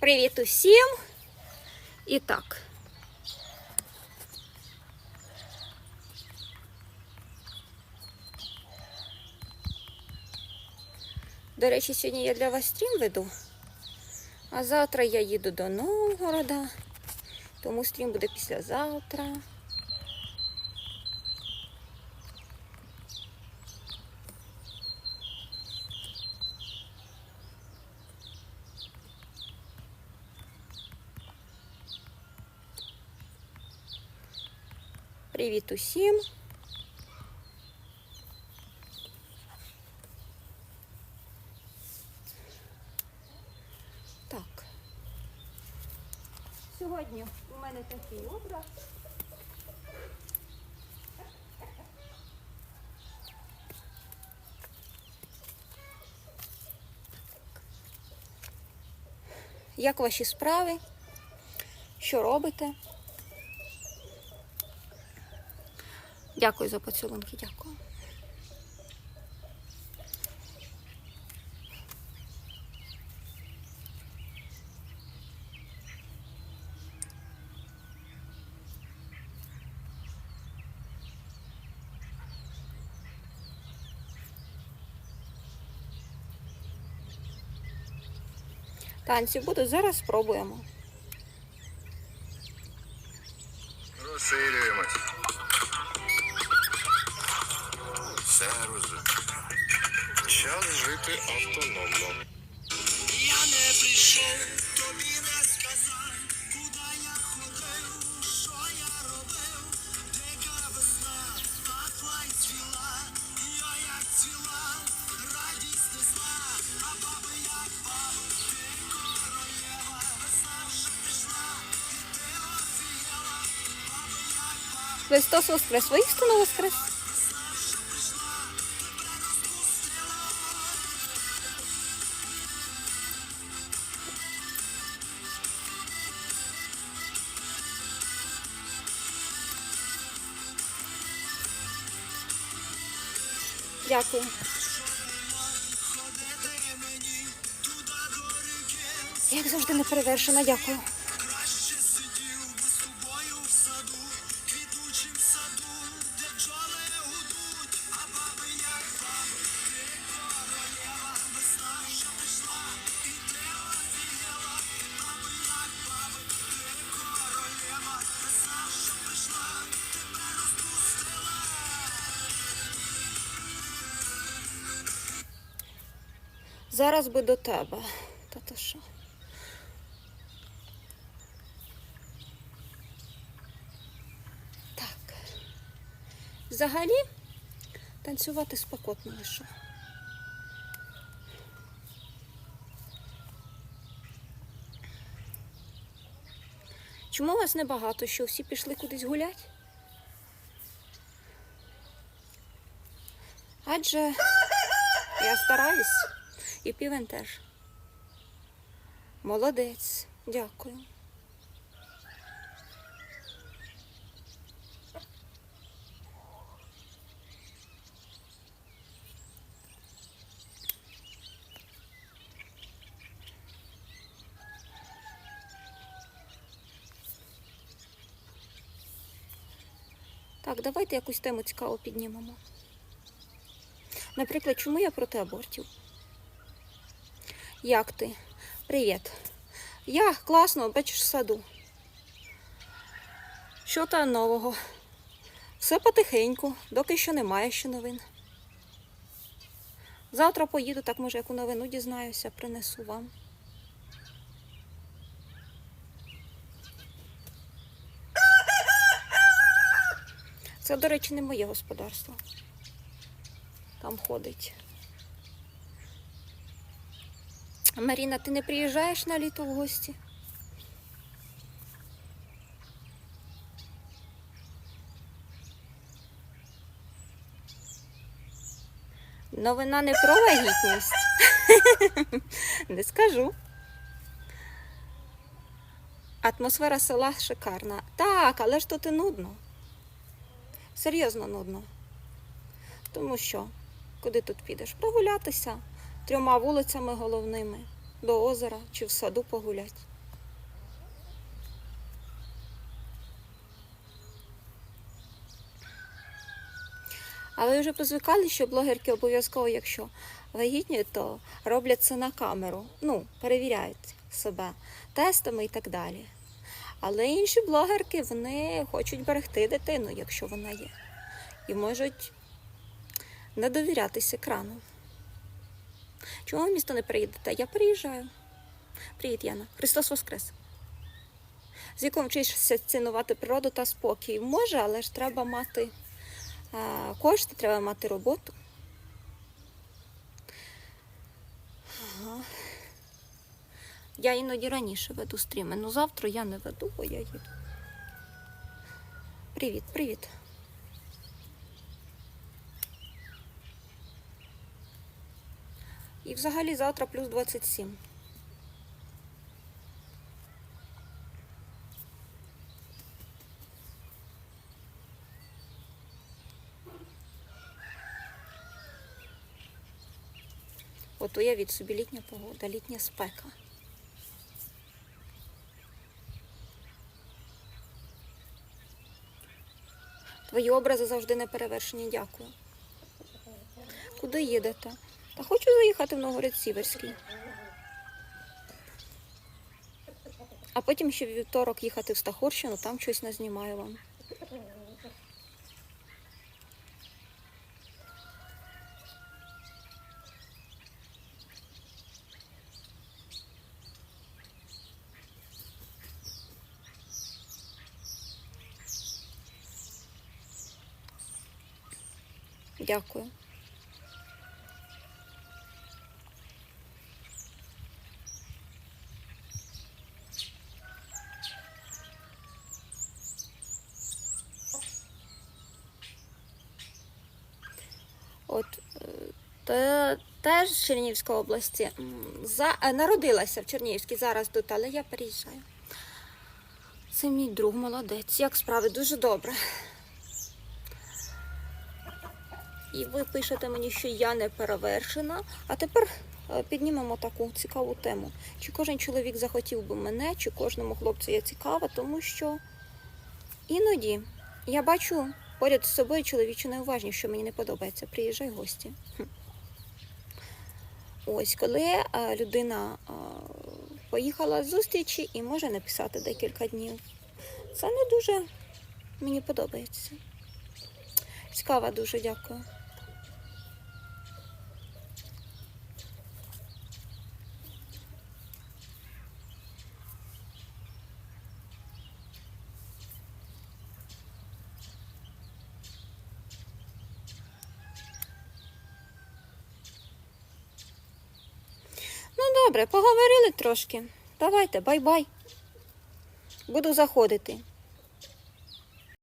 Привіт усім! І так. До речі, сьогодні я для вас стрім веду, а завтра я їду до Новгорода, тому стрім буде післязавтра. Привіт усім! Так. Сьогодні у мене такий образ. Як ваші справи? Що робите? Дякую за поцілунки, дякую. Танці будуть, зараз спробуємо. Розсилюємось. Все розумію. Час жити автономно. Я не прийшов, тобі не сказав, куди я ходив, що я робив, дика весна, пахла й цвіла, я як цвіла, радість несла, а баби як баби, ти королева, весна вже прийшла, і ти офігела, баби як баби, Христос воскрес, воістину воскрес. Дякую. Як завжди не перевершена, дякую. Зараз би до тебе. Та то що? Так. Взагалі танцювати спекотно лише. Чому вас небагато? Що всі пішли кудись гуляти? Адже я стараюсь. І півень теж. Молодець. Дякую. Так, давайте якусь тему цікаву піднімемо. Наприклад, чому я проти абортів? Як ти? Привіт. Я класно, бачиш в саду. Що там нового? Все потихеньку, доки що немає ще новин. Завтра поїду, так може яку новину дізнаюся, принесу вам. Це, до речі, не моє господарство. Там ходить. Маріна, ти не приїжджаєш на літо в гості? Новина не про вагітність. Не скажу. Атмосфера села шикарна. Так, але ж тут і нудно. Серйозно нудно. Тому що, куди тут підеш? Прогулятися трьома вулицями головними. до озера чи в саду погуляти. Але ви вже позвикали, що блогерки обов'язково, якщо вагітні, то роблять це на камеру. Ну, перевіряють себе тестами і так далі. Але інші блогерки вони хочуть берегти дитину, якщо вона є. І можуть не довірятися екрану. Чому в місто не приїдете? Я приїжджаю. Привіт, Яна. Христос Воскрес. З яким вчишся цінувати природу та спокій? Може, але ж треба мати кошти, треба мати роботу. Я іноді раніше веду стріми, ну завтра я не веду, бо я їду. Привіт, привіт. І взагалі завтра плюс 27. От уявіть собі літня погода, літня спека. Твої образи завжди не перевершені, дякую. Куди їдете? Та хочу заїхати в Новгород Сіверський. А потім ще в вівторок їхати в Стахурщину, там щось назнімаю вам. Дякую. Теж з Чернігівської області. За, е, народилася в Чернігівській, зараз тут, але я переїжджаю. Це мій друг, молодець. Як справи? Дуже добре. І ви пишете мені, що я не перевершена. А тепер е, піднімемо таку цікаву тему. Чи кожен чоловік захотів би мене, чи кожному хлопцю я цікава, тому що іноді я бачу поряд з собою чоловічу неуважність, що мені не подобається. Приїжджай гості. Ось коли людина поїхала з зустрічі і може написати декілька днів. Це не дуже мені подобається. Цікава дуже, дякую. Ну, добре, поговорили трошки. Давайте, бай-бай. Буду заходити.